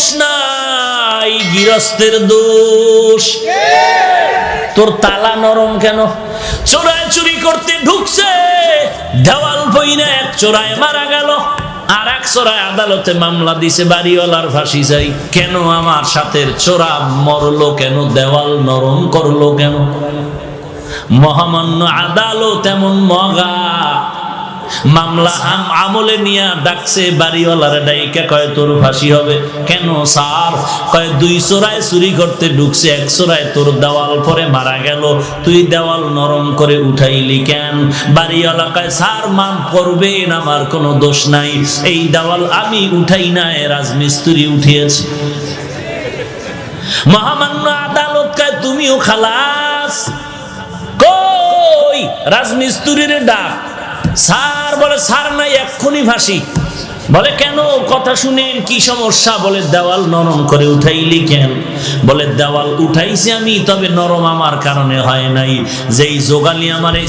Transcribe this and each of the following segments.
দোষ নাই, গৃহস্থের দোষ। তোর তালা নরম কেন? চোরায় চুরি করতে ঢুকছে, দেওয়াল বইনা এক চোরায় মারা গেল, আর এক চোরায় আদালতে মামলা দিছে, বাড়িওয়ালার ফাঁসি চাই। কেন আমার সাথে চোরা মরলো কেন? দেওয়াল নরম করল কেন? মহামান্য আদালত এমন মগা মামলা আম আমলে নিয়া ডাকছে, বাড়িওয়ালার ডাইকা কয়, তোর ফাঁসি হবে। কেন স্যার? কয়, দুই চোরায় চুরি করতে ঢুকছে, এক চোরায় তোর দেওয়াল পরে মারা গেল। তুই দেওয়াল নরম করে উঠাইলি কেন? বাড়িওয়ালা কয়, স্যার মাম আমার কোনো দোষ নাই। এই দেওয়াল আমি উঠাই নাই রাজমিস্ত্রি উঠিয়েছি। মহামান্য আদালত কয়, তুমিও খালাস। কই? রাজমিস্ত্রির ডাক। স্যার বলে, স্যার, নাই, এক্ষুনি ফাঁসি বলে, কেন? কথা শুনেন, কি সমস্যা? বলে, দেওয়াল নরম করে উঠাইলি কেন? বলে, দেওয়াল উঠাইছি আমি, তবে নরম আমার কারণে হয় নাই। যেই যোগালি আমার এই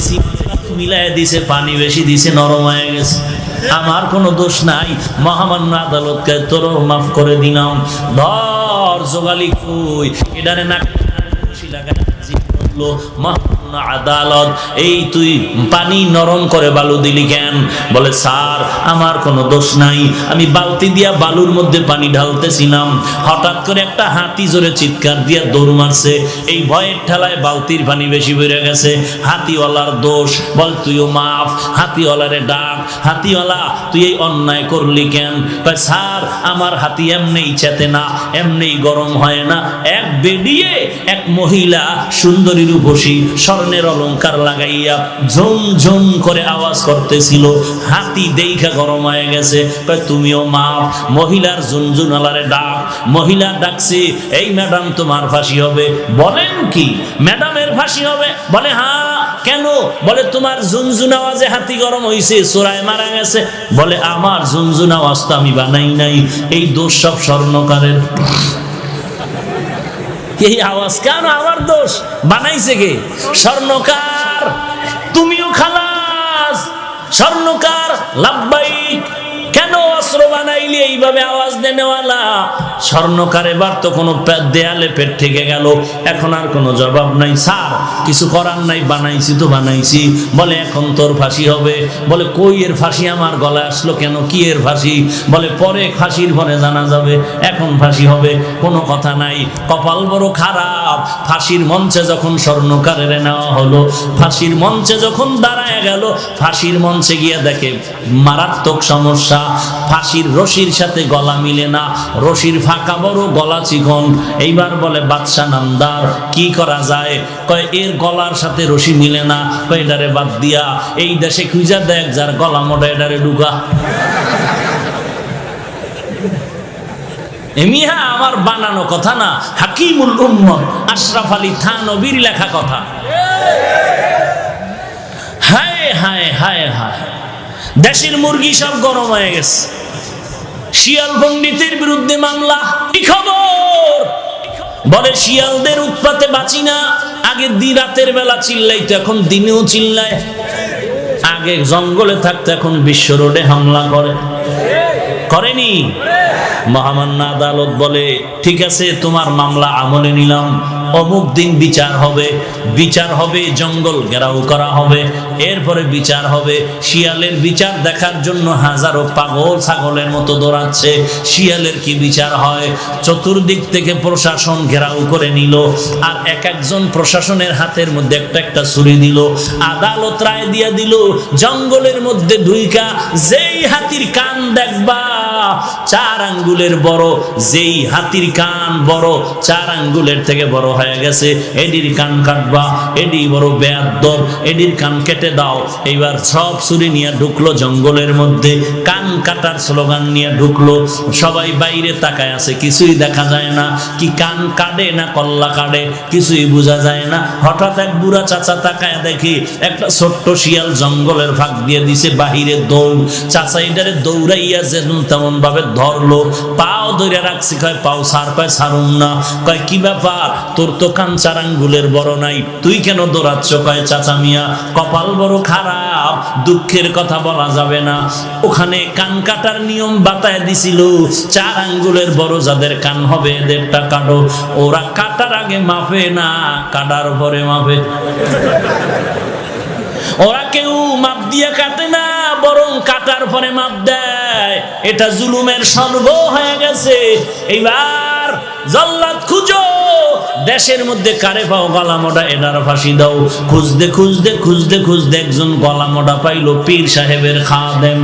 মিলাই দিছে, পানি বেশি দিছে, নরম হয়ে গেছে। আমার কোনো দোষ নাই। মহামান্য আদালতকে তোর মাফ করে দিলাম। ধর, যোগালি কই? এটারে না লাগা বলল আদালত। এই তুই পানি নরম করে বালু দিলি কেন? বলে, স্যার, আমার কোনো দোষ নাই। আমি বালতি দিয়া বালুর মধ্যে পানি ঢালতেছিলাম। হঠাৎ করে একটা হাতি জোরে চিৎকার দিয়া দৌড় মারছে। এই ভয়ের ঠেলায় বালতির পানি বেশি বেড়ে গেছে। হাতিওয়ালার দোষ। বল, তুইও মাফ। হাতিওয়ালারে ডাক। হাতিওয়ালা, তুই এই অন্যায় করলি কেন? স্যার, আমার হাতি এমনি চেতে না এমনি গরম হয় না। এক বেডিয়ে এক মহিলা সুন্দরী রূপসী স্বর্ণের অলংকার লাগাইয়া ঝুম করে আওয়াজ করতেছিল। হাতি দেখা গরম হয়ে গেছে। তুমিও মাপ, মহিলার ঝুনঝুনালারে ডাক, মহিলা ডাকছে, এই ম্যাডাম তোমার ফাঁসি হবে। বলেন কি? ম্যাডামের ফাঁসি হবে? বলে হ্যাঁ কেন? বলে, তোমার ঝুনঝুন আওয়াজে হাতি গরম হইছে, চোরায় মারা গেছে। বলে, আমার ঝুনঝুন আওয়াজ তো আমি বানাই নাই। এই দোষ সব স্বর্ণকারের। এই আওয়াজ কেন আমার দোষ? বানাইছে কে? স্বর্ণকার। তুমিও খালাস। স্বর্ণকার লাভবাই কেন অস্ত্র বানাইলি? এইভাবে আওয়াজ দেনেওয়ালা স্বর্ণকার এবার তো কোনো দেয়ালে পেট থেকে গেল। এখন আর কোনো জবাব নাই। স্যার, কিছু করার নাই, বানাইছি তো বানাইছি। বলে, এখন তোর ফাঁসি হবে। বলে, কই এর ফাঁসি? আমার গলায় আসলো কেন? কি এর ফাঁসি? বলে, পরে ফাঁসির পরে জানা যাবে। এখন ফাঁসি হবে। কোনো কথা নাই। কপাল বড় খারাপ। ফাঁসির মঞ্চে যখন স্বর্ণকারের নেওয়া হলো, ফাঁসির মঞ্চে যখন দাঁড়ায় গেল, ফাঁসির মঞ্চে গিয়ে দেখে, মারাত্মক সমস্যা। ফাঁসির রশির সাথে গলা মিলে না। রশির ফাঁকা বড় গলা চিকন। এইবার বলে, বাদশা নামদার, কি করা যায়? কয়, এর গলার সাথে রশি মিলে না। কয়, এটারে বাদ দিয়া, এই দেশে খুঁজা দেখ, যার গলা মোটা, এটারে ঢুকা। এমিহা আমার বানানো কথা না? হাকিমুল উম্মত, আশরাফ আলী থানবীর লেখা কথা। হায় হায় হায় হায়। দেশের মুরগি সব গরম হয়ে গেছে। শিয়াল পণ্ডিতের বিরুদ্ধে মামলা। কি খবর? বলে, শিয়ালদের উৎপাতে বাঁচি না। আগে দি রাতের বেলা চিল্লাইতো, এখন দিনেও চিল্লায়। আগে জঙ্গলে থাকতো, এখন বিশ্ব রোডে হামলা করে। করেনি? মহামান্য আদালত বলে, ঠিক আছে, তোমার মামলা আমলে নিলাম। অমুক দিন বিচার হবে বিচার হবে, জঙ্গল ঘেরাও করা হবে, এরপরে বিচার হবে। শিয়ালের বিচার দেখার জন্য হাজারো পাগল ছাগলের মতো দৌড়াচ্ছে। শিয়ালের কি বিচার হয়? চতুর্দিক থেকে প্রশাসন ঘেরাও করে নিল আর এক একজন প্রশাসনের হাতের মধ্যে একটা একটা ছুরি দিল। আদালত রায় দিয়া দিল, জঙ্গলের মধ্যে ঢুইকা যেই হাতির কান দেখবা চার আঙ্গুলের বড়, যেই হাতির কান বড়, চার আঙ্গুলের থেকে বড় হয়ে গেছে। এডির কান কাটবা, এডি বড় বেয়াদ্দর এডির কান কেটে দাও। এইবার সব ছুরি নিয়ে ঢুকলো জঙ্গলের মধ্যে, কান কাটার স্লোগান নিয়ে ঢুকলো। সবাই বাইরে তাকায় আছে, কিছুই দেখা যায় না। কি কান কাটে না কল্লা কাটে কিছুই বোঝা যায় না। হঠাৎ এক বুড়া চাচা তাকায় দেখি, একটা ছোট্ট শিয়াল জঙ্গলের ফাঁক দিয়ে দিছে, বাহিরে দৌড়। চাচা এটারে দৌড়াইয়া যেন তেমন এমন ভাবে ধরলো, পাও ধরে রাখছি, কয়, পাও সার, কয়, সারুম না। কয়, কি ব্যাপার? তোর তো কাঞ্চার আঙ্গুলের বড় নাই। তুই কেন দৌড়াচ্ছ? কয়, চাচা মিয়া, কপাল বড় খারাপ, দুঃখের কথা বলা যাবে না। ওখানে কান কাটার নিয়ম বাতায় দিছিল, চার আঙ্গুলের বড় যাদের কান হবে এদেরটা কাটো। ওরা কাটার আগে মাপে না, কাটার পরে মাপে। ওরা কেউ মাপ দিয়ে কাটে না, বরং কাটার পরে মাপ দেয়। এটা জুলুমের সর্ব হয়ে গেছে। এইবার জল্লাদ খুঁজো। দেশের মধ্যে কারে পাও গলা মোটা এনার ফাঁসি দাও। খুঁজতে খুঁজতে খুঁজতে খুঁজতে একজন গলা মোটা পাইলো পীর সাহেবের খাদেম।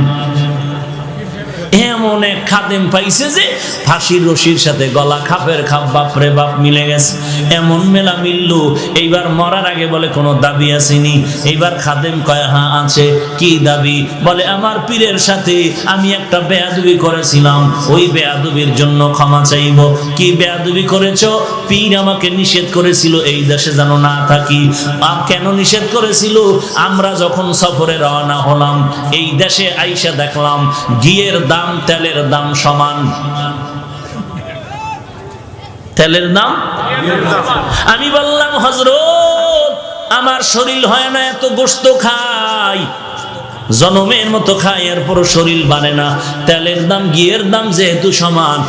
এমন এক খাদেম পাইছে যে ফাঁসির রশির সাথে গলা খাপের খাপ বাপরে বাপ মিলে গেছে। এমন মেলা মিলল। এইবার মরার আগে বলে, কোনো দাবি আসেনি। এইবার খাদেম কয় হ্যাঁ আছে। কি দাবি? বলে, আমার পীরের সাথে আমি একটা বেয়াদবি করেছিলাম। ওই বেয়াদবির জন্য ক্ষমা চাইব। কি বেয়াদবি করেছ? পীর আমাকে নিষেধ করেছিল, এই দেশে যেন না থাকি। আর কেন নিষেধ করেছিল? আমরা যখন সফরে রওনা হলাম, এই দেশে আইসা দেখলাম ঘিয়ের দাম তেলের দাম সমান। তেলের দাম? আমি বললাম হজরত আমার শরীর হয় না, এত গোস্ত খাই। জনমের মতো খাই এরপর শরীর বানে না। তেলের দাম, ঘিয়ের দাম যেহেতু সমান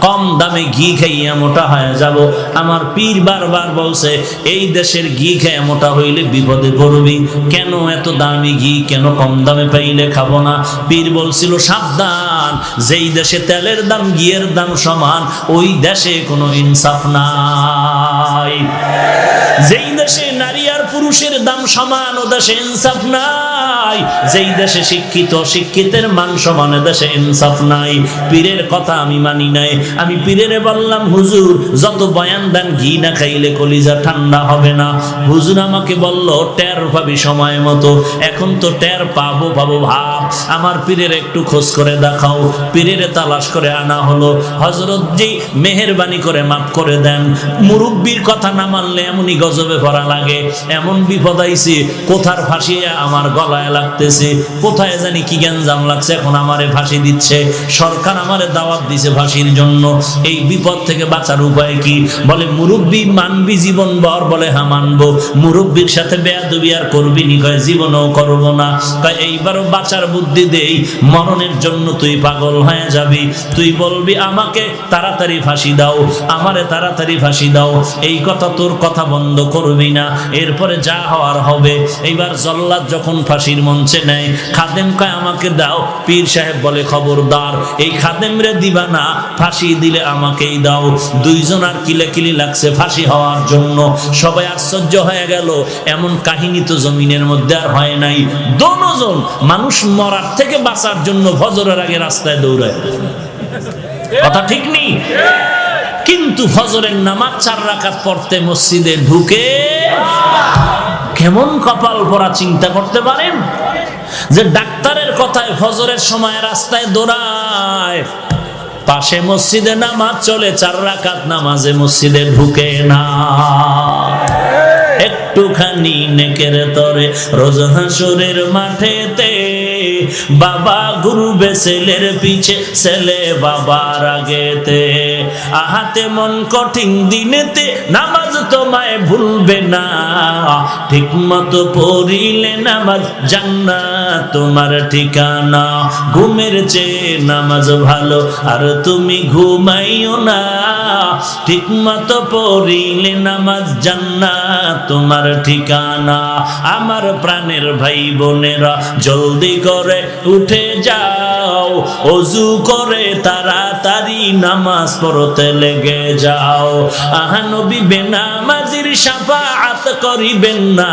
কম দামে ঘি খাইয়া মোটা হয়ে যাব। আমার পীর বারবার বলছে, এই দেশের ঘি খেয়ে মোটা হইলে বিপদে পড়বি। কেন এত দামি ঘি, কেন কম দামে পাইলে খাব না? পীর বলছিল, সাবধান, যেই দেশে তেলের দাম, ঘিয়ের দাম সমান, ওই দেশে কোনো ইনসাফ নাই। যেই দেশে পুরুষের দাম সমান দেশে ইনসাফ নাই। যেই দেশে শিক্ষিত, শিক্ষিতের মান সমান দেশে ইনসাফ নাই। পীরের কথা আমি মানি নাই। আমি পীরের বললাম, হুজুর, যত বয়ান দেন, ঘি না খাইলে কলিজা ঠান্ডা হবে না। হুজুর আমাকে বলল, টের পাবি সময় মতো। এখন তো টের পাবো পাবো ভাব। আমার পীরের একটু খোঁজ করে দেখাও। পীরের তালাশ করে আনা হলো। হজরত জি মেহেরবানি করে মাফ করে দেন। মুরব্বীর কথা না মানলে এমনই গজবে ভরা লাগে। এমন বিপদ আইছে, কোথার ফাঁসিয়ে আমার গলায় লাগতেছে, কোথায় জানি কি গ্যাঞ্জাম লাগছে, এখন আমারে ফাঁসি দিচ্ছে, সরকার আমারে দাওয়াত দিছে ফাঁসির জন্য। এই বিপদ থেকে বাঁচার উপায় কি? বলে, মুরব্বী মানবি জীবন বর বলে হ্যাঁ মানবো। মুরব্বীর সাথে বেয়াদবি আর করবি নি, কয়, জীবনও করব না। কয়, এইবারও বাঁচার বুদ্ধি দেই, মরণের জন্য তুই পাগল হয়ে যাবি। তুই বলবি, আমাকে তাড়াতাড়ি ফাঁসি দাও, আমারে তাড়াতাড়ি ফাঁসি দাও। এই কথা তোর কথা বন্ধ করবি না। এরপরে যা হওয়ার হবে। এইবার জল্লাদ যখন ফাঁসির মঞ্চে নেয়, খাদেম কয়, আমাকে দাও। পীর সাহেব বলে, খবরদার, এই খাদেম রে দিবা না, ফাঁসি দিলে আমাকেই দাও। দুইজন আর কিলাকিলি লাগছে ফাঁসি হওয়ার জন্য। সবাই আশ্চর্য হয়ে গেল, এমন কাহিনী তো জমিনের মধ্যে আর হয় নাই। দোনোজন মানুষ মরার থেকে বাঁচার জন্য ফজরের আগে রাস্তায় দৌড়ায়। কথা ঠিক নেই? কিন্তু ফজরের নামাজ চার রাকাত পড়তে মসজিদে ঢুকে কেমন কপাল পরা চিন্তা করতে পারেন? যে ডাক্তারের কথায় ফজরের সময় রাস্তায় দৌড়ায়, পাশে মসজিদে নামাজ চলে, চার রাকাত নামাজে মসজিদে ঢুকে না। একটুখানি নেকের তরে রোজ হাসুরের মাঠেতে বাবা গুরুবে ছেলের পিছে, ছেলে বাবার আগেতে। আহাতে মন কঠিন দিনেতে নামাজ তোমায় ভুলবে না। ঠিক মতো পড়িলে নামাজ জান্না তোমার ঠিকানা। ঘুমের চেয়ে নামাজ ভালো, আর তুমি ঘুমাইও না। ঠিক মতো পড়িলে নামাজ জান্না তোমার ঠিকানা। আমার প্রাণের ভাই বোনেরা, জলদি করে উঠে যাও। অজু করে তাড়াতাড়ি নামাজ পড়তে লেগে যাও। আহানবী বেনামাজির সাফাআত করিবেন না।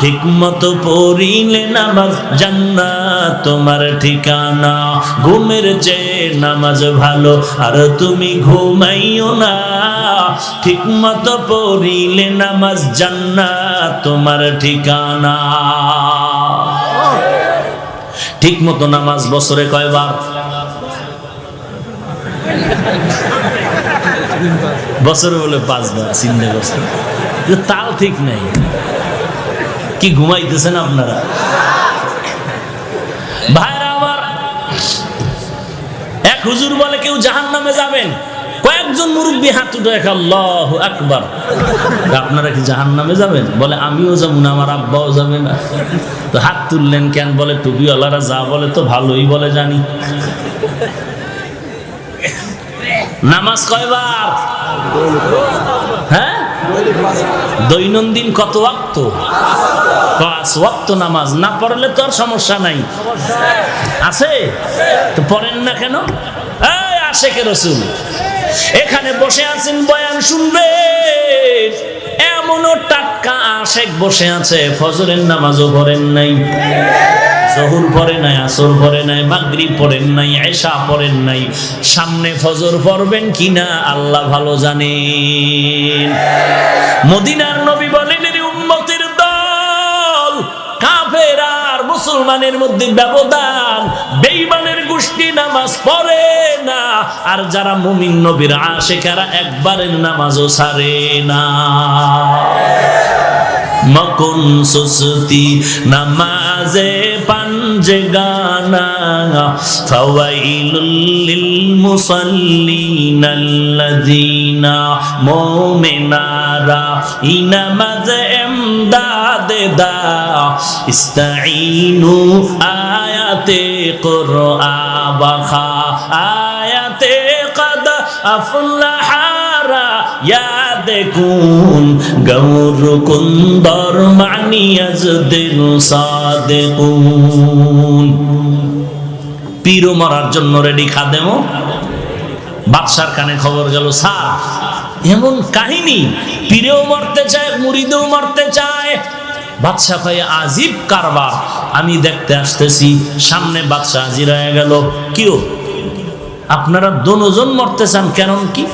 ঠিক মতো পড়িলে নামাজ জান্নাত তোমার ঠিকানা। ঘুমের যে নামাজ ভালো, আর তুমি ঘুমাইও না। ঠিক মতো পড়িলে নামাজ জান্নাত তোমার ঠিকানা। ঠিক মতো নামাজ বছরে কয়বার? বছরে বলে পাঁচবার চিন্তা করছেন তাও ঠিক নাই। কি ঘুমাইতেছেন আপনারা? ভাইরা আবার এক হুজুর বলে, কেউ জাহান নামে যাবেন? কয়েকজন মুরব্বী হাত উঠে আল্লাহ আকবার। আপনারা কি জাহান নামে যাবেন? বলে, আমিও যাব না, আমার আব্বাও যাবে না। তো হাত তুললেন কেন? বলে, টুপিওয়ালারা যা বলে তো ভালোই বলে জানি। নামাজ কয়বার? হ্যাঁ? দৈনন্দিন কত ওয়াক্ত? পাঁচ ওয়াক্ত নামাজ। না পড়লে তো আর সমস্যা নাই। আছে? তো পড়েন না কেন? আশেকে রসুল। এখানে বসে আছেন বয়ান শুনবে। এমনও টাটকা আশেক বসে আছে, ফজরের নামাজও পড়েন নাই, জহুর পড়ে নাই, আসর পড়ে নাই, মাগরিব পড়েন নাই, এশা পড়েন নাই। সামনে ফজর পড়বেন কিনা আল্লাহ ভালো জানেন। মদিনার নবী বলেন, এর উম্মতের দল, কাফের আর মুসলমানের মধ্যে ব্যবধান, বেঈমানের গোষ্ঠী নামাজ পড়ে না। আর যারা মুমিন নবীর আশেকারা একবারের নামাজও ছাড়ে না। মকুন সুসতি নামাজে পাঞ্জে গানা, ফাওয়াইলুল লিল মুসাল্লিন আল্লাযিনা মুমিনারা ইনামাজ এমদাদে দা ইস্তাইনু আয়াতে কুরআবা আয়াতে কদ আফলাহারা ইয়াদ কুন। গৌর কুন্দর মানিয়াজ দিল সাদেকুন। পীরও মরার জন্য রেডি খাদেমো। বাদশার কানে খবর গেল, স্যার, এমন কাহিনী, পীরেও মরতে চায়, মুরিদেও মরতে চায় বাদশাহ কয়ে, আজিব কারবার, আমি দেখতে আসতেছি, সামনে বাদশাহ হাজির হয়ে গেল। কিও আপনারা দনোজন মরতে চান কেন কি?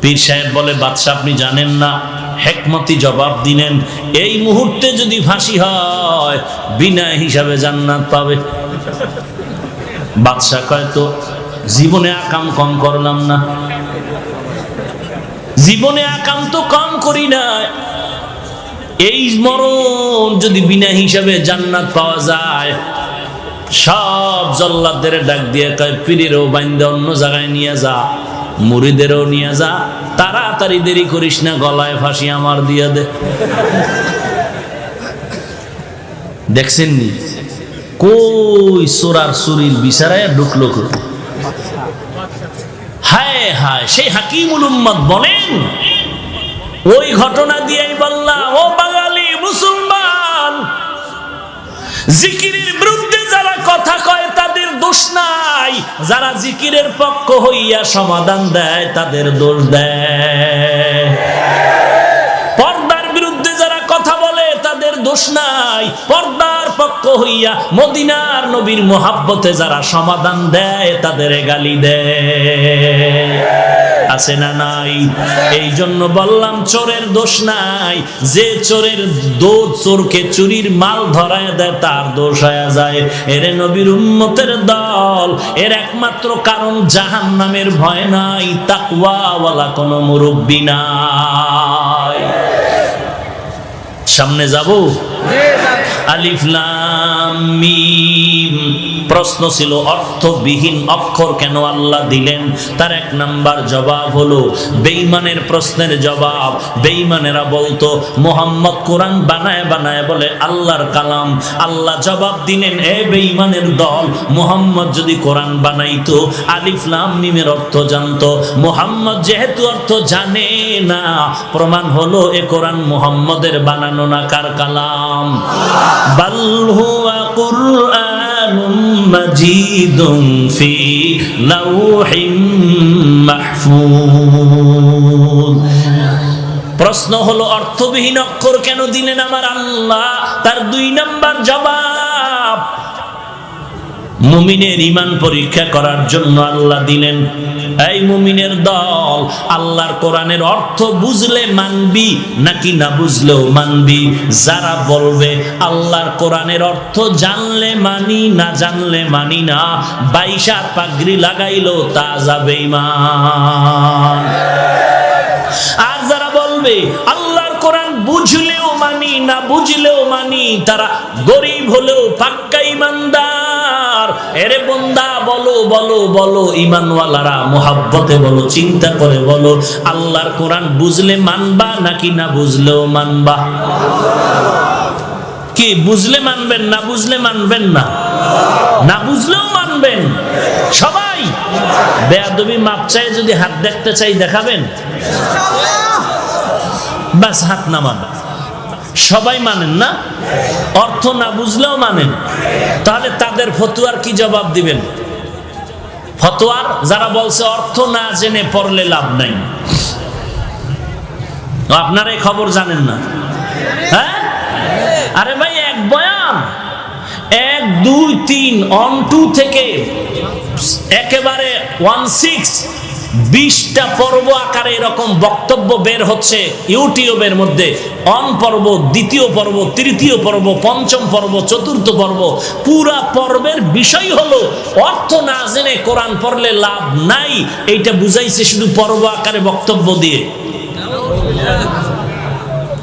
পীর সাহেব বলে, বাদশাহ, আপনি জানেন না, হেকমতি জবাব দিলেন, এই মুহূর্তে যদি ফাঁসি হয়, বিনা হিসাবে জান্নাত পাবে। বাদশাহ কয়, তো জীবনে আকাম কম করলাম না। জীবনে আকাম তো কম করি না এই মরণ যদি বিনা হিসাবে জান্নাত পাওয়া যায়, সব জল্লাদের ডাক দিয়ে কয়, পীরেরও বাইন্দে অন্য জায়গায় নিয়ে যা, মুড়িদেরও নিয়ে যা, তাড়াতাড়ি দেরি করিস না, গলায় ফাঁসি আমার দিয়ে দে দেখছেন নি কই সোরার সুরির বিচারায় ঢুকলো? হায় হায়, সেই হাকিমুল উম্মত বলেন, ওই ঘটনা দিয়েই বললাম, ও জিকিরের বিরুদ্ধে যারা কথা কয়, তাদের দোষ নাই। যারা জিকিরের পক্ষ হইয়া সমাধান দেয়, তাদের দোষ দেয়। পর্দার বিরুদ্ধে যারা কথা বলে, তাদের দোষ নাই। পর্দার পক্ষ হইয়া মদিনার নবীর মোহাব্বতে যারা সমাধান দেয়, তাদের গালি দেয়। আছে না নাই? এই জন্য বললাম চোরের দোষ নাই। যে চোরের দো চোরকে চুরির মাল ধরায় দেয় তার দোষ হয়ে যায়। এর নবীর উম্মতের দল এর একমাত্র কারণ জাহান নামের ভয় নাই তাকওয়াওয়ালা কোনো মুরব্বী নাই। সামনে যাব। আলিফ লাম। প্রশ্ন ছিল, অর্থবিহীন অক্ষর কেন আল্লাহ দিলেন? তার এক নাম্বার জবাব হলো, বেঈমানের প্রশ্নের জবাব। বেঈমানেরা বলতো, মোহাম্মদ কোরআন বানায় বানায় বলে, আল্লাহর কালাম, আল্লাহ জবাব দিলেন, এ বেঈমানের দল। মোহাম্মদ যদি কোরআন বানাইতো, আলিফ লাম মিমের অর্থ জানতো। মোহাম্মদ যেহেতু অর্থ জানে না, প্রমাণ হলো, এ কোরআন মোহাম্মদের বানানো না কার কালাম? বাল مجيد في لوح محفوظ প্রশ্ন হলো, অর্থবিহীন অক্ষর কেন দিলেন আমার আল্লাহ? তার দুই নাম্বার জবাব মুমিনের ইমান পরীক্ষা করার জন্য আল্লাহ দিলেন, এই মুমিনের দল, আল্লাহর কোরআনের অর্থ বুঝলে মানবি, নাকি না বুঝলেও মানবি? যারা বলবে, আল্লাহর কোরআনের অর্থ জানলে মানি, না জানলে মানি না, বাইশা পাগড়ি লাগাইলো তা যাবে ইমান আর যারা বলবে, আল্লাহর কোরআন বুঝলেও মানি, না বুঝলেও মানি, তারা গরিব হলেও পাক্কা ইমানদার এরে বন্দা, বলো বলো বলো ইমানওয়ালারা মোহাব্বতে বলো, চিন্তা করে বলো, আল্লাহর কোরআন বুঝলে মানবা নাকি না বুঝলেও মানবা? কি, বুঝলে মানবেন, না বুঝলে মানবেন না? না বুঝলেও মানবেন। সবাই, বেয়াদবি মাপ চাই, যদি হাত দেখতে চাই, দেখাবেন? বাস হাত নামান। সবাই মানেন না? অর্থ না বুঝলেও মানেন। তাহলে তাদের ফতুয়ার কি জবাব দিবেন? ফতোয়ার, যারা বলছে অর্থ না জেনে পড়লে লাভ নাই। আপনারা এই খবর জানেন না। হ্যাঁ? আরে ভাই, এক বয়ান। এক, দুই, তিন অন টু থেকে একেবারে ওয়ান সিক্স বিশটা পর্ব আকারে এরকম বক্তব্য বের হচ্ছে ইউটিউবের মধ্যে। অন পর্ব, দ্বিতীয় পর্ব, তৃতীয় পর্ব, পঞ্চম পর্ব, চতুর্থ পর্ব। পুরা পর্বের বিষয় হলো, অর্থ না জেনে কোরআন পড়লে লাভ নাই, এইটা বুঝাইছে শুধু পর্ব আকারে বক্তব্য দিয়ে।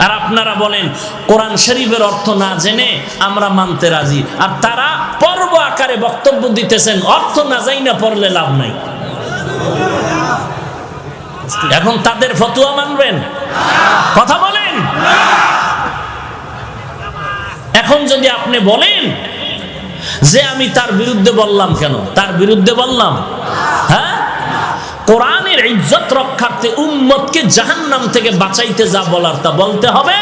আর আপনারা বলেন, কোরআন শরীফের অর্থ না জেনে আমরা মানতে রাজি। আর তারা পর্ব আকারে বক্তব্য দিতেছেন, অর্থ না যাই না পড়লে লাভ নাই। এখন তাদের ফতুয়া মানবেন। কথা বলেন। এখন যদি আপনি বলেন যে আমি তার বিরুদ্ধে বললাম কেন? তার বিরুদ্ধে বললাম হ্যাঁ? কোরআনের ইজ্জত রক্ষার্থে উম্মতকে জাহান্নাম থেকে বাঁচাইতে যা বলার তা বলতে হবে।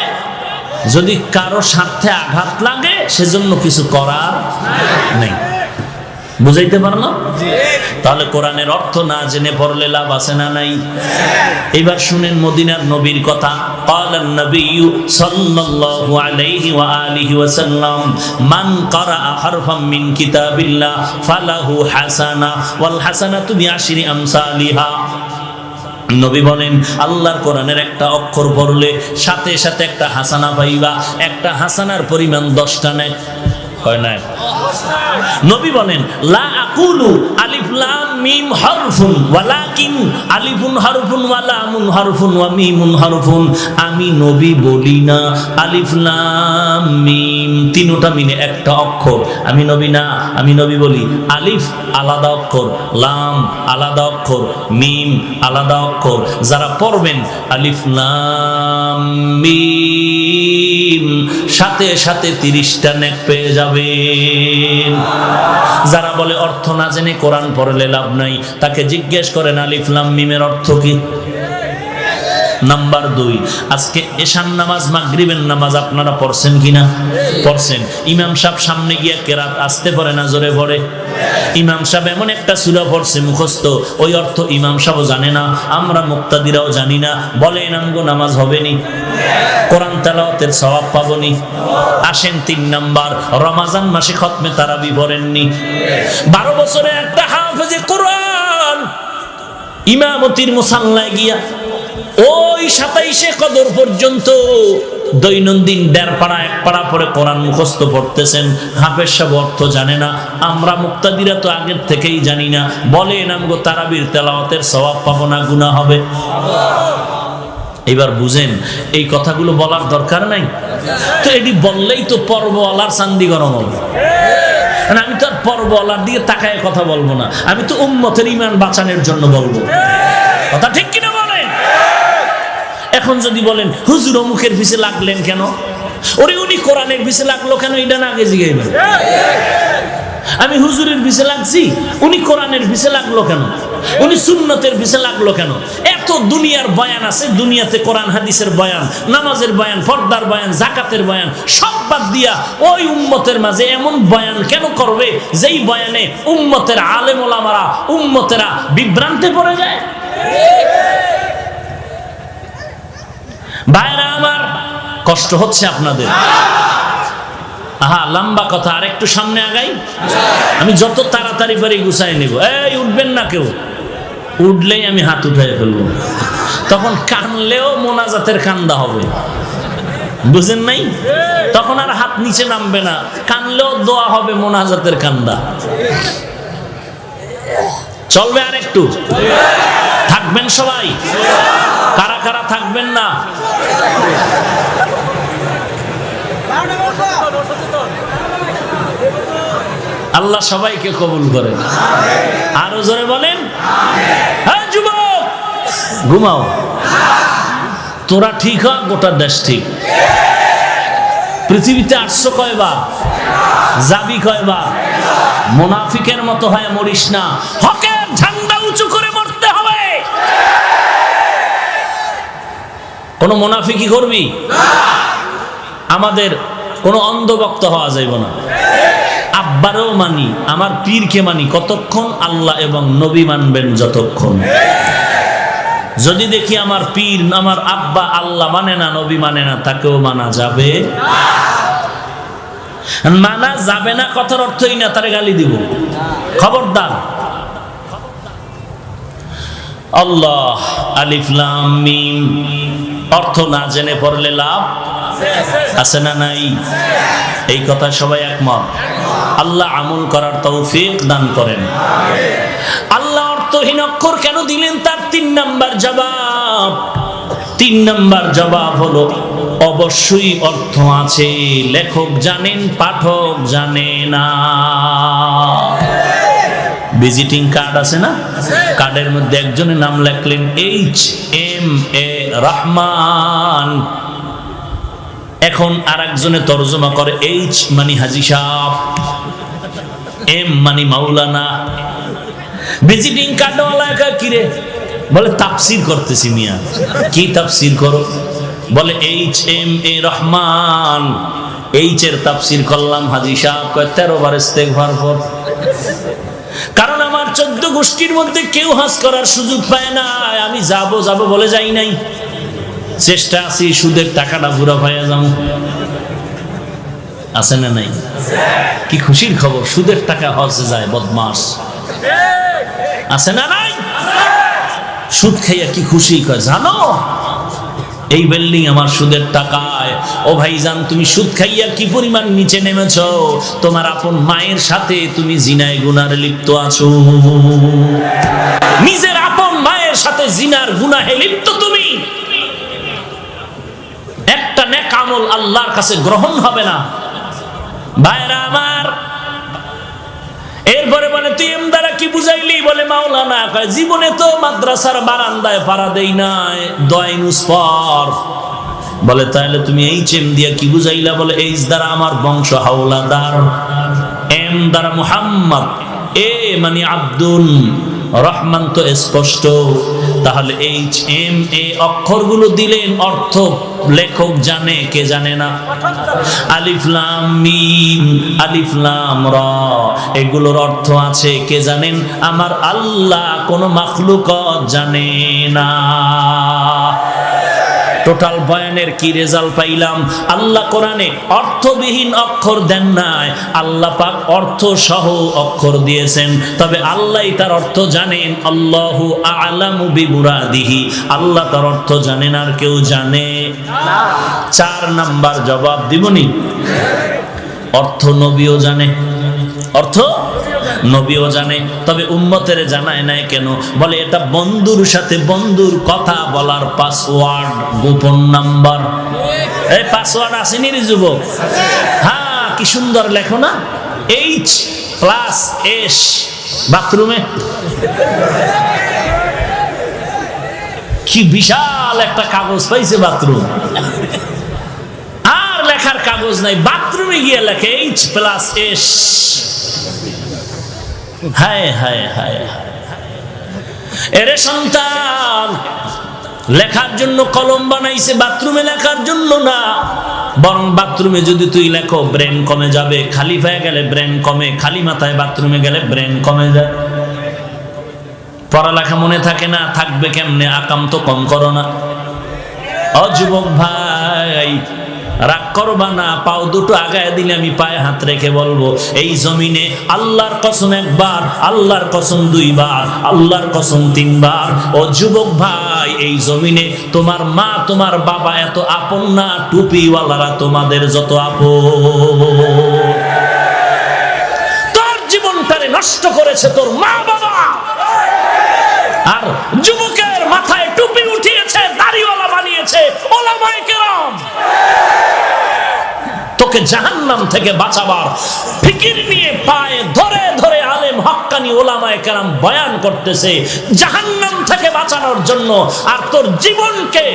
যদি কারও স্বার্থে আঘাত লাগে, সেজন্য কিছু করার নেই। বুঝাইতে পারলাম তাহলে কোরআনের অর্থ না জেনে পড়লে লাভ আছে না নাই এবার শুনেন মদিনার নবীর কথা قال النبي صلى الله عليه وآله وسلم من قرأ حرفا من كتاب الله فله حسنة والحسنة بعشر أمثالها নবী বলেন আল্লাহর কোরআনের একটা অক্ষর পড়লে সাথে সাথে একটা হাসানা পাইবা একটা হাসানার পরিমাণ দশটা নেয় হয় না নবী বলেন, লা আলিফুন ওয়া আমি নবী মিম মিলে একটা অক্ষর। আমি নবী না, আমি নবী বলি আলিফ আলাদা অক্ষর, লাম আলাদা অক্ষর, মিম আলাদা অক্ষর। যারা পড়বেন আলিফ লাম মিম, সাথে সাথে তিরিশটা নেক পেয়ে যারা বলে অর্থ না জেনে কোরআন পড়লে লাভ নাই, তাকে জিজ্ঞেস করেন আলিফ লাম মিমের অর্থ কি? নাম্বার দুই, আজকে এশান নামাজ, মাগরিবের নামাজ আপনারা পড়ছেন কিনা? পড়ছেন। ইমাম সাহেব সামনে গিয়ে কেরাত আসতে পারে না, জোরে পড়ে ইমাম সাহেব এমন একটা সুরা পড়ছে মুখস্থ, ওই অর্থ ইমাম সাহেব জানে না, আমরা মুক্তাদিরাও জানি না। বলে নামগো নামাজ হবে নি। কোরআন তেলাওয়াতের সওয়াব পাবনি আসেন তিন নাম্বার, রমাজান মাসে খতমে তারাবি পড়েননি বারো বছরে একটা হাফেজে কোরআন ইমামতির মুসাল্লায় গিয়া ওই সাতাইশে কদর পর্যন্ত দৈনন্দিন দেড় পাড়া এক পাড়া পরে কোরআন মুখস্থ পড়তেছেন। হাফের সব অর্থ জানে না। আমরা মুক্তাদিরা তো আগের থেকেই জানি না। বলে নামগো তারাবির তেলাওয়াতের স্বভাব পাবো না গুণা হবে? এবার বুঝেন, এই কথাগুলো বলার দরকার নাই? তো এটি বললেই তো পর্বওয়ালার চান্দি গরম হবে। মানে আমি তো আর পর্ব পর্বওয়ালার দিকে তাকায় কথা বলব না। আমি তো উম্মতের ইমান বাঁচানোর জন্য বলব। কথা ঠিক কিনা এখন যদি বলেন, হুজুর অমুখের পিছে লাগলেন কেন? ওরে উনি কোরআনের পিছে লাগল কেন? এটা না আগে জিগাইবেন। আমি হুজুরের পিছে লাগছি, উনি কোরআনের পিছে লাগল কেন? উনি সুন্নতের পিছে লাগল কেন? এত দুনিয়ার বয়ান আছে, দুনিয়াতে কোরআন, হাদিসের বয়ান, নামাজের বয়ান, পর্দার বয়ান জাকাতের বয়ান, সব বাদ দিয়া ওই উম্মতের মাঝে এমন বয়ান কেন করবে যেই বয়ানে উম্মতের আলেম ওলামারা উম্মতেরা বিভ্রান্তে পড়ে যায়? ভাইরা আমার, কষ্ট হচ্ছে আপনাদের। আহা, লম্বা কথা আর একটু সামনে আগাই। আমি যত তাড়াতাড়ি পারি গুছাই নিব। এই, উঠবেন না কেউ। উঠলেই আমি হাত উঠাই ফেলব। তখন কানলেও মোনাজাতের কান্দা হবে। বুঝেন নাই? তখন আর হাত নিচে নামবে না। কানলেও দোয়া হবে মোনাজাতের কান্দা। চলবে আর একটু থাকবেন সবাই। কারা কারা থাকবেন না? আল্লাহ সবাইকে কবুল করেন। আরও জোরে বলেন হ্যাঁ যুবক, ঘুমাও। তোরা ঠিক হ, গোটা দেশ ঠিক। পৃথিবীতে আটশো কয়বার? যাবি কয়বার? মোনাফিকের মতো হয় মরিস না। কোন মোনাফিকি করবি? আমাদের কোনো অন্ধভক্ত হওয়া যাইব না। আব্বারও মানি, আমার পীরকে মানি, কতক্ষণ আল্লাহ এবং নবী মানবেন যতক্ষণ। যদি দেখি আমার পীর, আমার আব্বা আল্লাহ মানে না, নবী মানে না, তাকেও মানা যাবে? মানা যাবে না, কথার অর্থই না, তারে গালি দিব। খবরদার। আল্লাহ আলিফলাম মিম। অর্থ না জেনে পড়লে লাভ আছে না নাই? এই কথা সবাই একমত। আল্লাহ আমল করার তৌফিক দান করেন। আল্লাহ অর্থহীন অক্ষর কেন দিলেন তার তিন নাম্বার জবাব? তিন নাম্বার জবাব হলো, অবশ্যই অর্থ আছে, লেখক জানেন, পাঠক জানে না। ভিজিটিং কার্ড আছে না? কার্ডের মধ্যে একজনের নাম লেখলেন এইচ এম এ রহমান এখন আর একজনে তর্জমা করে এইচ মানি হাজি সাহ এম মানি মাওলানা। ভিজিটিং কার্ডওয়ালা একা কিরে? বলে, তাফসির করতেছি মিয়া। কি তাফসির করো? বলে H M A Rahman H এর তাফসির করলাম হাজি কয় তেরো বার ইস্তেগফার পর কারণ আমার চোদ্দ গোষ্ঠীর মধ্যে কেউ হাস করার সুযোগ পায় না। আমি যাব যাব বলে যাই নাই। চেষ্টা আছি, সুদের টাকাটা পুরো পাইয়া যাও। আছে না নাই? কি খুশির খবর? সুদের টাকা হজে যায়, বদমাস। আছে না নাই? সুদ খাইয়া কি খুশি? কয়, জানো? এই বিল্ডিং আমার সুদের টাকায় ও ভাইজান, তুমি সুদ খাইয়া কি পরিমাণ নিচে নেমেছ? তোমার আপন মায়ের সাথে তুমি জিনায় গুনার লিপ্ত আছো। নিজের আপন মায়ের সাথে জিনার গুনাহে লিপ্ত তুমি। একটা নেক আমল আল্লাহর কাছে গ্রহণ হবে না। ভাইরা আমার, এরপরে বলে, তুই এম দ্বারা কি বুঝাইলি? বলে, মাওলানা জীবনে তো মাদ্রাসার বারান্দায় পাড়া দেই নাই দয়নুস পর বলে তাহলে তুমি এই চেম দিয়া কি বুঝাইলা? বলে এই দ্বারা আমার বংশ হাওলাদার, এম দ্বারা মুহাম্মদ, এ মানে আব্দুল রহমান তো স্পষ্ট। তাহলে এইচ এম এ অক্ষরগুলো দিলেন, অর্থ লেখক জানে, কে জানে না? আলিফলাম মিম আলিফলাম র, এগুলোর অর্থ আছে, কে জানেন? আমার আল্লাহ কোন মাখলুক জানে না। টোটাল বয়ানের কি রেজাল্ট পাইলাম? আল্লাহ কোরআনে অর্থবিহীন অক্ষর দেন নাই। আল্লাহ পাক অর্থ সহ অক্ষর দিয়েছেন। তবে আল্লাহই তার অর্থ জানেন, আল্লাহু আলামু বিমুরাদিহি। আল্লাহ তার অর্থ জানেন আর কেউ জানে চার নাম্বার জবাব দিবনি অর্থ নবীও জানে। অর্থ নবীও জানে, তবে উম্মতের জানায় নাই কেন? বলে, এটা বন্ধুর সাথে বন্ধুর কথা বলার পাসওয়ার্ড গোপন নাম্বার। এই পাসওয়ার্ড আসেনি রে যুবক। হ্যাঁ কি সুন্দর লেখো না এইচ প্লাস এস বাথরুমে কি বিশাল একটা কাগজ পাইছে বাথরুম আর লেখার কাগজ নাই বাথরুমে গিয়ে লেখে এইচ প্লাস এস হায় হায় হায় এরে সন্তান, লেখার জন্য কলম বানাইছে, বাথরুমে লেখার জন্য না। বরং বাথরুমে যদি তুই লেখো, ব্রেন কমে যাবে। খালি হয়ে গেলে ব্রেন কমে, খালি মাথায় বাথরুমে গেলে ব্রেন কমে যায়। পড়ালেখা মনে থাকে না, থাকবে কেমনে? আকাম তো কম করো না। অযুবক ভাই রাগ করবা না, পাও দুটো আগায় দিলে আমি পায়ে হাত রেখে বলব, এই জমিনে আল্লাহর কসম একবার, আল্লাহর কসম দুইবার, আল্লাহর কসম তিনবার। ও যুবক ভাই, এই জমিনে তোমার মা, তোমার বাবা এত আপন না, টুপিওয়ালারা তোমাদের যত আপন। তোর জীবনটারে নষ্ট করেছে তোর মা বাবা। আর যুবকের তোকে জাহান্নাম থেকে বাঁচাবার ফিকির নিয়ে পায়ে ধরে ধরে আলেম হকানি ওলামায়ে কেরাম বয়ান করতেছে জাহান্নাম থেকে বাঁচানোর জন্য। আর তোর জীবনকে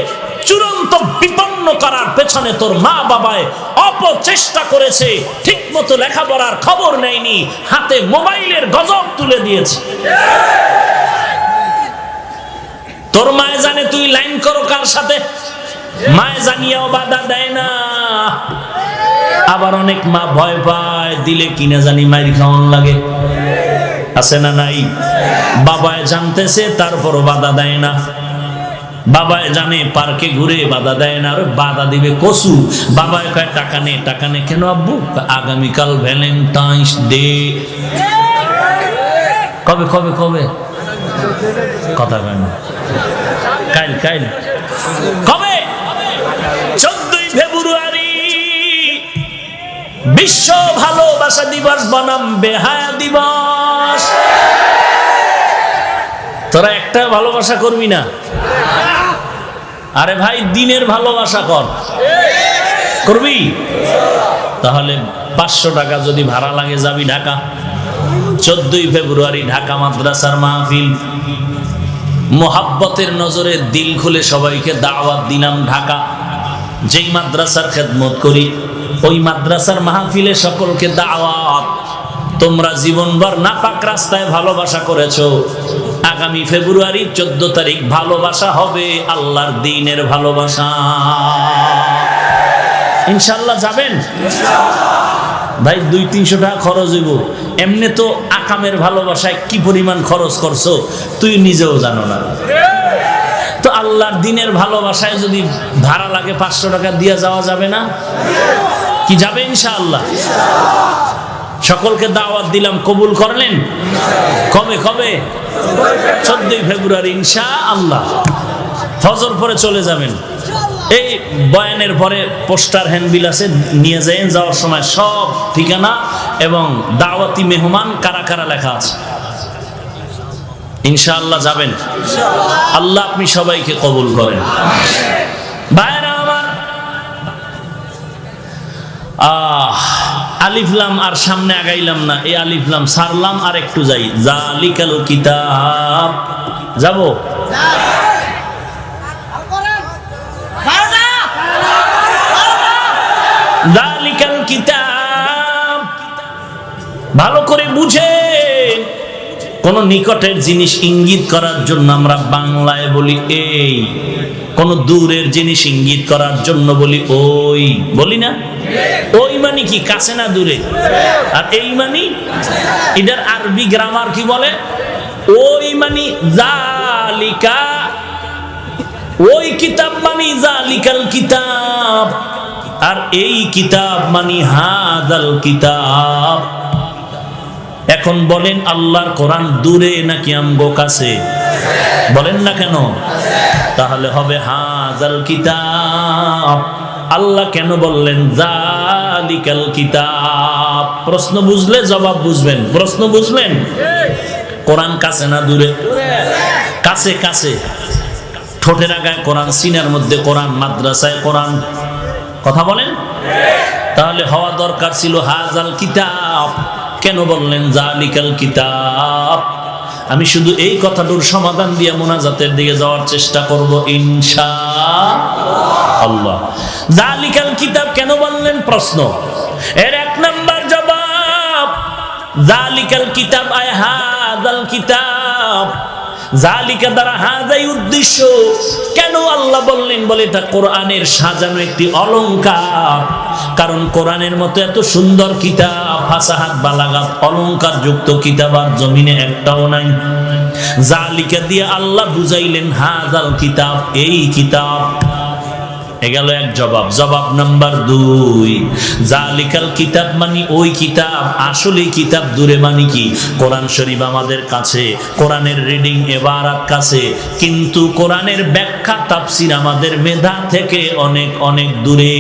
চূড়ান্ত বিপন্ন করার পেছনে তোর মা বাবায় অপচেষ্টা করেছে ঠিক মতো লেখাপড়ার খবর নেয়নি, হাতে মোবাইলের গজব তুলে দিয়েছে। তোর মায়ে জানে তুই লাইন করো কার সাথে? মায়ে জানিয়াও বাধা দেয় না। আবার অনেক মা ভয় পায়, দিলে কিনা জানি মাইর খাওয়ান লাগে। আছে না নাই? বাবায় জানতেছে, তারপরও বাধা দেয় না। বাবায় জানে, পার্কে ঘুরে বাধা দেয় না। আরে বাধা দিবে কসু? বাবায় কয়, টাকা নে টাকা নে। কেন আব্বু? আগামীকাল ভ্যালেন্টাইন্স ডে। কবে কবে কবে? কথা কয় না। কাইল কাইল। কবে? চোদ্দই ফেব্রুয়ারি বিশ্ব ভালোবাসা দিবস বনাম বেহায়া দিবস। তোরা একটা ভালোবাসা করবি না? আরে ভাই, দিনের ভালোবাসা কর। করবি? তাহলে পাঁচশো টাকা যদি ভাড়া লাগে যাবি ঢাকা। চোদ্দই ফেব্রুয়ারি ঢাকা মাদ্রাসার মাহফিল। মোহাব্বতের নজরে দিল খুলে সবাইকে দাওয়াত দিলাম ঢাকা। যেই মাদ্রাসার খেদমত করি। ওই মাদ্রাসার মাহফিলে সকলকে দাওয়াত। তোমরা জীবনভর নাপাক রাস্তায় ভালোবাসা করেছ। আগামী ফেব্রুয়ারি চোদ্দ তারিখ ভালোবাসা হবে আল্লাহর দিনের ভালোবাসা। ইনশাল্লাহ যাবেন? ভাই, দুই তিনশো টাকা খরচ হইব। এমনি তো আকামের ভালোবাসায় কি পরিমাণ খরচ করছ? তুই নিজেও জানো না। তো আল্লাহর দিনের ভালোবাসায় যদি ভাড়া লাগে পাঁচশো টাকা, দিয়ে যাওয়া যাবে না? কি যাবে ইনশাআল্লাহ? সকলকে দাওয়াত দিলাম, কবুল করলেন? কবে কবে? চোদ্দই ফেব্রুয়ারি ইনশা আল্লাহ ফজর পরে চলে যাবেন। এই বয়ানের পরে পোস্টার হ্যান্ডবিল আছে, নিয়ে যাবেন যাওয়ার সময় সব ঠিকানা এবং দাওয়াতি মেহমান কারা কারা লেখা আছে। ইনশাআল্লাহ যাবেন। আল্লাহ আপনি সবাইকে কবুল করেন। ভাইরা আহ আলিফলাম আর সামনে আগাইলাম না। এই আলিফলাম সারলাম আর একটু যাই। জালিকাল কিতাব। যাব? জালিকাল কিতাব। ভালো করে বুঝে। কোন নিকটের জিনিস ইঙ্গিত করার জন্য আমরা বাংলায় বলি, এই কোন দূরের জিনিস ইঙ্গিত করার জন্য বলি, ওই বলি না? ওই মানে কি? কাছে না দূরে? আর এই মানে? এটার আরবি গ্রামার কি বলে? ওই মানে জালিকা, ওই কিতাব মানে জালিকাল কিতাব, আর এই কিতাব মানে হাদাল কিতাব। এখন বলেন, আল্লাহর কোরআন দূরে নাকি আমগো কাছে? বলেন না কেন? তাহলে হবে হাজাল কিতাব। আল্লাহ কেন বললেন, জালিকাল কিতাব প্রশ্ন বুঝলে জবাব বুঝবেন। প্রশ্ন বুঝলেন? কোরআন কাছে না দূরে? কাছে কাছে। ঠোঁটের আগায় কোরআন, সিনার মধ্যে কোরআন, মাদ্রাসায় কোরআন। কথা বলেন? তাহলে হওয়া দরকার ছিল হাজাল কিতাব। কেন বললেন, জালিকাল কিতাব আমি শুধু এই কথাটুর সমাধান দিয়ে মোনাজাতের দিকে যাওয়ার চেষ্টা করব, ইনশা আল্লাহ। জালিকাল কিতাব কেন বললেন প্রশ্ন? এর এক নাম্বার জবাব জালিকাল কিতাব আয় হাজাল কিতাব। জালিকা দ্বারা হাজাই উদ্দেশ্য। কেন আল্লাহ বললেন, বলে এটা কোরআনের সাজানো একটি কারণ কোরআনের মতো এত সুন্দর কিতাব, ফাসাহাত বালাগাত অলংকার যুক্ত কিতাব আর জমিনে একটাও নাই। জালিকা দিয়ে আল্লাহ বুঝাইলেন, হাজাল কিতাব, এই কিতাব। গেল এক জবাব। জবাব নাম্বার দুই। জালিকাল কিতাব মানি, ওই কিতাব আসলে কিতাব দূরে মানি কি? কোরআন শরীফ আমাদের কাছে, কোরআনের রিডিং এবারাত কাছে, কিন্তু কোরআনের ব্যাখ্যা, তাফসির আমাদের মেধা থেকে অনেক অনেক দূরে।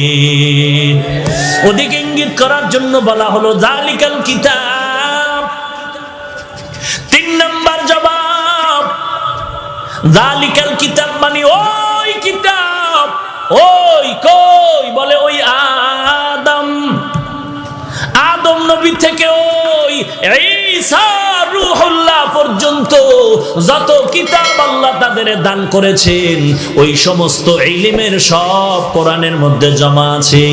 ওদিকে ইঙ্গিত করার জন্য বলা হলো জালিকাল কিতাব। তিন নাম্বার জবাব জালিকাল কিতাব মানে কিতাব ওই কই? বলে ওই আদম। আদম নবী থেকে ওই ঈসা রুহুল্লাহ পর্যন্ত যত কিতাব আল্লাহ তাদের দান করেছেন, ওই সমস্ত ইলিমের সব কোরআনের মধ্যে জমা আছে।